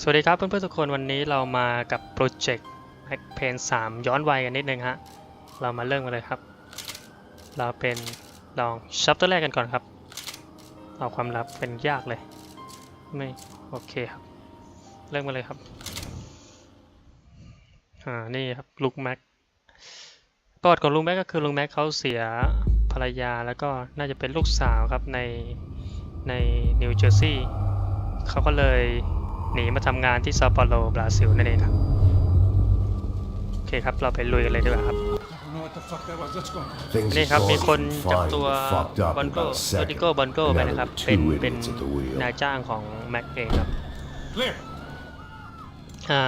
สวัสดีครับเพื่อนๆทุกคนวันนี้เรามากับโปรเจกต์ Hack Pain 3 ย้อนวัยกันนิดนึงฮะ เรามาเริ่มกันเลยครับ เราเป็นลองชัปเตอร์แรกกันก่อนครับ เอาความลับเป็นยากเลย ไม่โอเคครับ เริ่มกันเลยครับ อ่า นี่ครับลุงแม็กประวัติของลุงแม็กก็คือลุงแม็กเขาเสียภรรยาแล้วก็น่าจะเป็นลูกสาวครับในในนิวเจอร์ซีย์เขาก็เลย หนีมาทำงานที่ซาเปาโลบราซิลนั่นเองครับโอเคครับเราไปลุยกันเลยดีกว่าครับ I don't know what the fuck that was. Let's go. Things นี่ have ครับมีคน gone จับ fine ตัว but fucked up บอน in โก about a เวอร์ติ second. โกบอนโก And ไป now นะครับ there are เป็น two เป็น idiots at the wheel. นายจ้างของแม็กเองครับ Clear. อ่า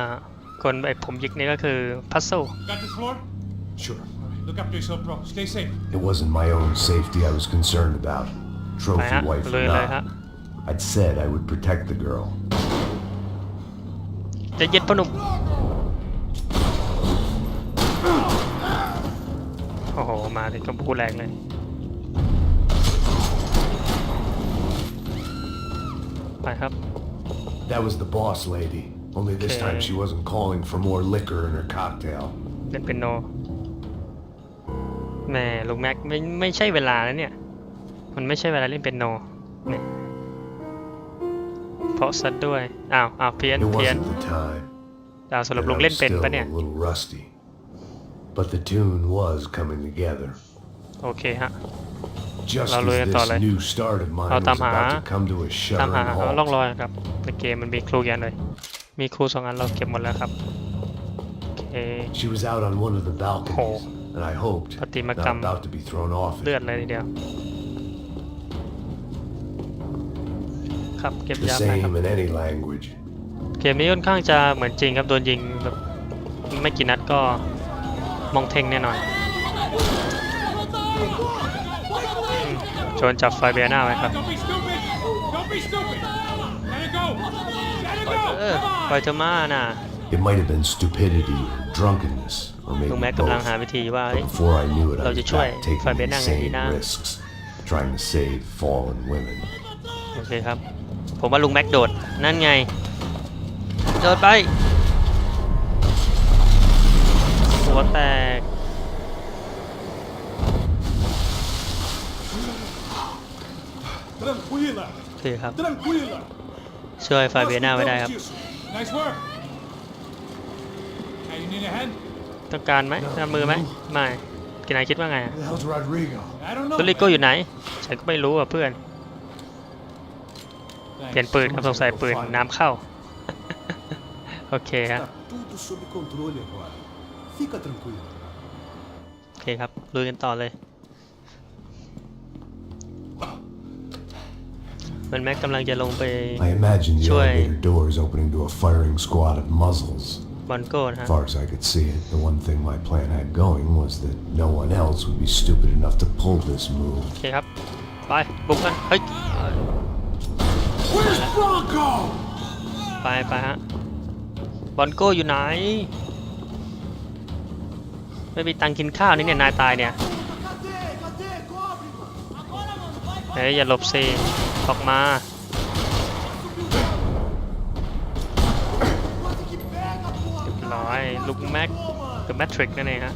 คนไอ้ผมยิกนี่ก็คือพัซโซ Got this floor? Sure. Look after yourself, bro. Stay safe. It wasn't my own safety I was concerned about. ไป Trophy ฮะ wife ลุ or ยเลยฮะ not. I'd said I would protect the girl. จะเย็ดพอหนุ่มโอ้โห มาถึงกับพูแรงเลยไปครับ That was the boss lady. Only this time Okay. she wasn't calling for more liquor in her cocktail. เล่นเป็นโนแหม่ลุงแม็กไม่ไม่ใช่เวลาแล้วเนี่ย มันไม่ใช่เวลาเล่นเป็นโนเนี่ย เพราะซัดด้วย อ้าวอ้าวเพี้ยน It เพี้ยน wasn't the time. ดาวสรุป and ลุง I เล่น was เป็น still ปะเนี่ย a little rusty. But the tune was coming together. โอเคฮะ Just เรา as ลุยกันต่อเลย this new start of mine เรา was ตามหา about to come to a ตามหา shuddering เอาร่อง halt. รอยครับในเกมมันมีครูยันเลย มีครูสองอันเราเก็บหมดแล้วครับโอเค She was out on one of the balconies, and I hoped, ปฏิมากรรม not about to be thrown off เลื it. อดเลยทีเดียว ครับเก็บ The ยาไปครับ same in any language. เกมนี้ค่อนข้างจะเหมือนจริงครับโดนยิงแบบไม่กี่นัดก็มองเทงแน่นอนอืมโจนจับไฟเบียร์หน้าไว้ครับ Don't be stupid. Don't be stupid. Let it go. Let it ปล่อย go. เออ Come ปล่อย on. เธอมาน่ะ It might have been stupidity or drunkenness, or ลุง maybe แม็กกำลัง both. หาวิธีว่า But เอ้ย before I knew it, I เรา was จะช่วย back taking ไฟเบียร์หน้าไงดี insane นะ risks, trying to save fallen women. โอเคครับ ผมว่าลุงแม็กโดด นั่นไง โดดไป หัวแตก Tranquila. โอเคครับ Tranquila. ช่วยไฟเบียร์หน้าไว้ได้ครับ Nice work. Hey, you need a hand? ต้องการไหมทำมือไหมไม่กินนายคิดว่าไงอะ The hell's Rodrigo? I don't know. ตัวลิโก้อยู่ไหน ฉันก็ไม่รู้อะเพื่อน Thanks. เปลี่ยนปืนครับสงสัยปืนน้ำเข้า โอเคฮะ Tá tudo sob controle agora. Fica tranquilo. โอเคครับลุยกันต่อเลย มันแม็กกำลังจะลงไป I imagine the Sure. elevator doors opening to a firing squad of muzzles. บอลโก้นะฮะ As far as I could see it, the one thing my plan had going was that no one else would be stupid enough to pull this move. โอเคครับ ไปไปฮะ บอลโก้อยู่ไหน ไม่มีตังค์กินข้าวนี่เนี่ย นายตายเนี่ยเฮ้ยอย่าหลบสิออกมาเรียบร้อยลุกแม็ก The Matrix นั่นเองฮะ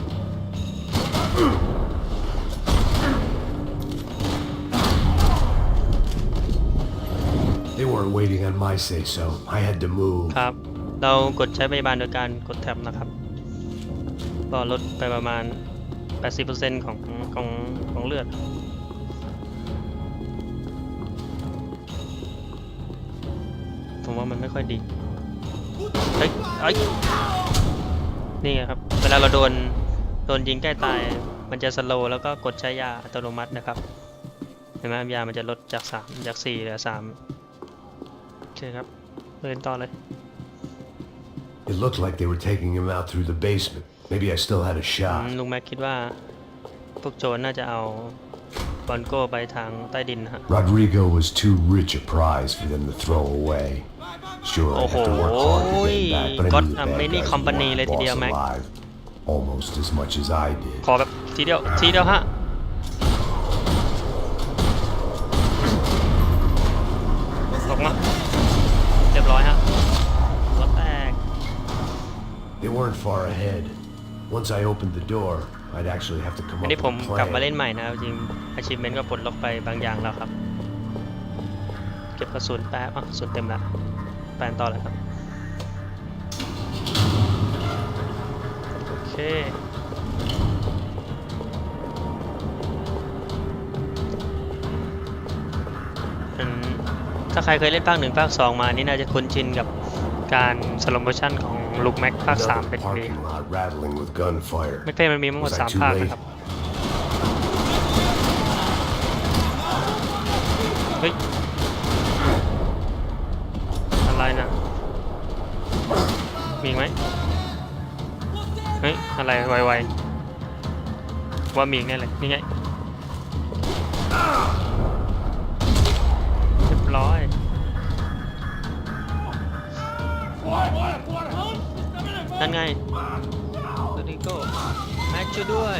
weren't waiting on my say so. I had to move. ครับ เรากดใช้พยาบาลโดยการกดแท็บนะครับ ก็ลดไปประมาณ 80%ของของของเลือด ผมว่ามันไม่ค่อยดี เฮ้ยเอ้ยนี่ไงครับ เวลาเราโดน โดนยิงใกล้ตาย มันจะสโลว์แล้วก็กดใช้ยาอัตโนมัตินะครับ เห็นไหมยามันจะลดจาก 3 จาก 4 เหลือ 3 เคครับเดินต่อเลย It looked like they were taking him out through the basement. Maybe I still had a อื shot. มลุงแม็กคิดว่าพวกโจรน่าจะเอาบอลโก้ไปทางใต้ดินนะฮะ Rodrigo was too rich a prize for them to throw away. Sure, I'd have to work hard to get him back, but I Got knew the a bad mini guys company wanted เลย the ทีเดียว boss Mac alive. Almost as much as I did. ขอแบบทีเดียวทีเดียวฮะออกมาเรียบร้อยฮะ weren't far ahead. Once I opened the door, I'd actually have to come อั up น with นี้ผมกลับมา plan. เล่นใหม่นะครับจริง achievement ก็ปลดล็อกไปบางอย่างแล้วครับ เก็บกระสุนแป๊บอะกระสุนเต็มละแปลนต่อเลยครับ โอเค อืมถ้าใครเคยเล่นภาคหนึ่งภาคสองมานี่น่าจะคุ้นชินกับ การสโลโมชั่นของลูกแม็กภาคสาม Another เป็นดี parking lot rattling with gunfire. แม็กเพ่มันมีทั้งหมด Was I สาม too ภาค late? นะครับ เฮ้ย อะไรนะ มีอีกไหมเฮ้ย อะไรไวๆ ว่ามีอีกแน่เลย นี่ไง เรียบร้อย นั่นไงโรดิโก้แม็กช่วยด้วย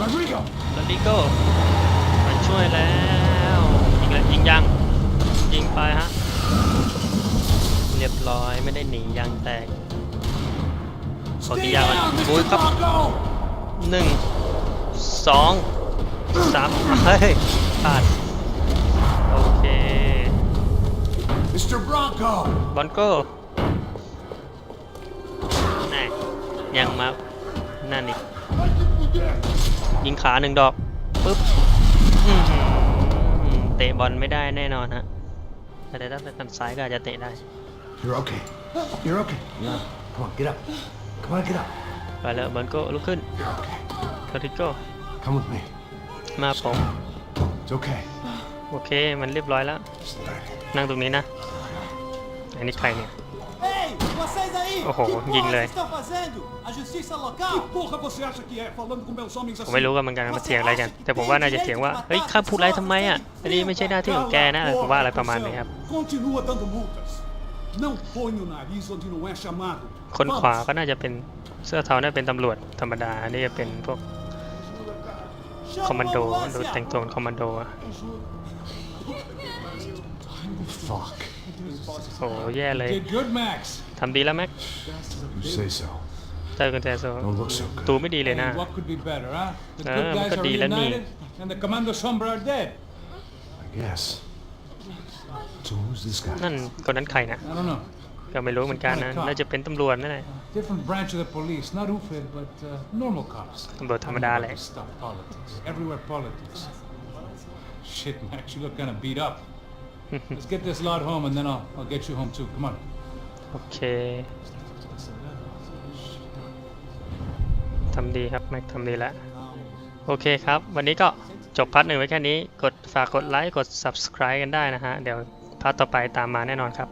Rodrigo! โรดิโก้มาช่วยแล้วยิงเลยยิงยังยิงไปฮะเรียบร้อยไม่ได้หนียางแตกขอกิน Stay ยาก่อน down, บุย Mr. ครับ Bronco! หนึ่งสองสามเฮ้ยพลาด บอลโก้แน่ยังมา นั่นอีกยิงขาหนึ่งดอกปึ๊บอื้อหือเตะบอลไม่ได้แน่นอนฮะแต่ถ้าเป็นทางซ้ายก็อาจจะเตะได้ You're okay. You're okay. Yeah. Come on, get up. Come on, get up. ไปแล้วบอลโก้ลุกขึ้น You're okay. คาริโก้ Come with me. มาผม It's okay. โอเค มันเรียบร้อยแล้ว Just let it. นั่งตรงนี้นะ อันนี้ใครเนี่ย Ei, vocês aí! Oh, que Ying porra Lei. vocês estão fazendo? A justiça Que local? porra você acha que é falando com meus homens ผม assim? ไม่รู้กันเหมือนกันมันเถียงอะไรกัน แต่ผมว่าน่าจะเถียงว่า เฮ้ยข้าพูดอะไรทำไมอะ อันนี้ไม่ใช่หน้าที่ของแกนะ ผมว่าอะไรประมาณนี้ครับ Continua dando multas. Não põe o nariz onde não é chamado. คนขวา Vamos. ก็น่าจะเป็นเสื้อเทาน่าจะเป็นตำรวจธรรมดาอันนี้จะเป็นพวก Chama คอมมานโด a ดูแต่ง ambulância! ตัวเป็นคอมมานโดอะ Fuck. โอ้แย่เลย Did good, Max. ทำดีแล้วแม็ก You say so. เจอกันแต่โซ Don't look so ตู good. ไม่ดีเลยนะ And what could be better, huh? The Ah, good guys มันก็ are ดีแล้วนี่ reunited, and the Commando Sombra are dead. I guess. So who's this guy? นั่นคนนั้นใครนะ I don't know. ก็ไม่รู้เหมือนกันนะ น่าจะเป็นตำรวจนั่นแหละ Different branch of the police, not UFID, but uh, normal cops. ตำรวจธรรมดาแหละ Stop politics. Everywhere politics. Shit, Max, you look kind of beat up. Let's get this lot home, and then I'll, I'll get you home too. Come on. โอเคทำดีครับแม็กทำดีแล้ว โอเคครับ วันนี้ก็จบพาร์ทหนึ่งไว้แค่นี้ กดฝากกดไลค์ กด subscribe กันได้นะฮะ เดี๋ยวพาร์ทต่อไปตามมาแน่นอนครับ